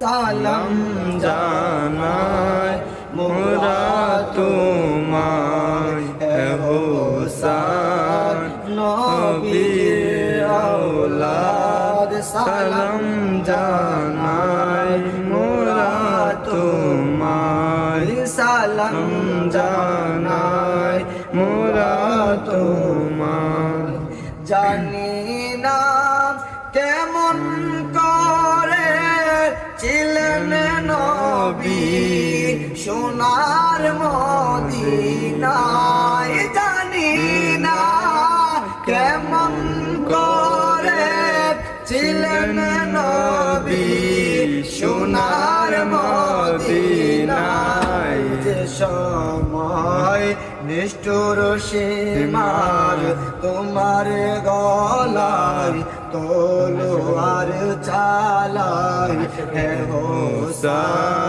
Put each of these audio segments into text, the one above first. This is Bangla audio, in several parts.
সালাম জানাই মোরা তোমায়, হে নবীর সালাম জানাই মোরা তোমায়, সালাম জানাই মোরা তোমায়। জানি নবী, সোনার মদিনায় জানি না কেমন করে ছিলেন নবী, সোনার মদিনায়। সময় নিষ্ঠুর সীমার তোমার গলায় তলোয়ার চালাই হে হোসান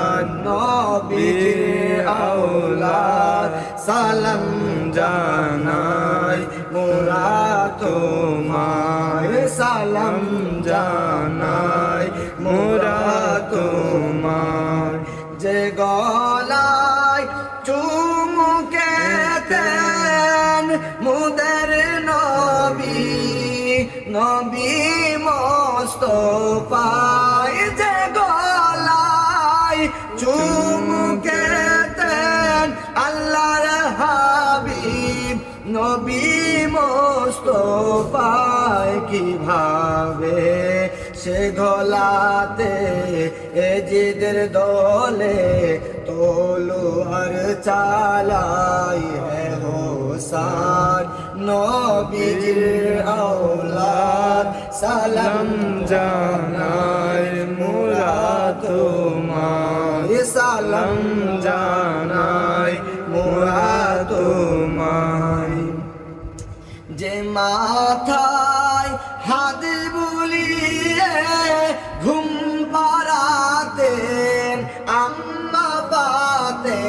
নবী মোস্তফায় যে গলায় চুমুকেতেন আল্লাহর হাবিব। নবী মোস্তফায় কীভাবে সে গলাতে এ জিদের দলে তলোয়ার চালাই হে হোসান। নবীর আওলাদ, সালাম জানাই মোরা তোমায় সালাম জানাই মোরা তোমায় যে মাথায় হাত বুলিয়ে ঘুম পাড়াতেন আম্মা পাতে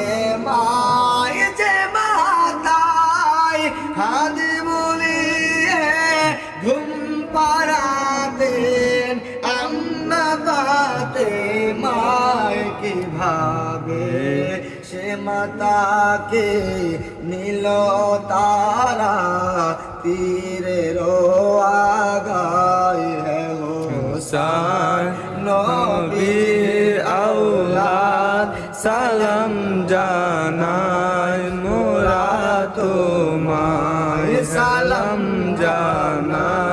মায় যে মাথায় হাত ভাবে সে মাতাকে নীল তারা তীরে রো হোসান নবীর আউলাদ সালাম জানাই মোরা তোমায় সালাম জানায়।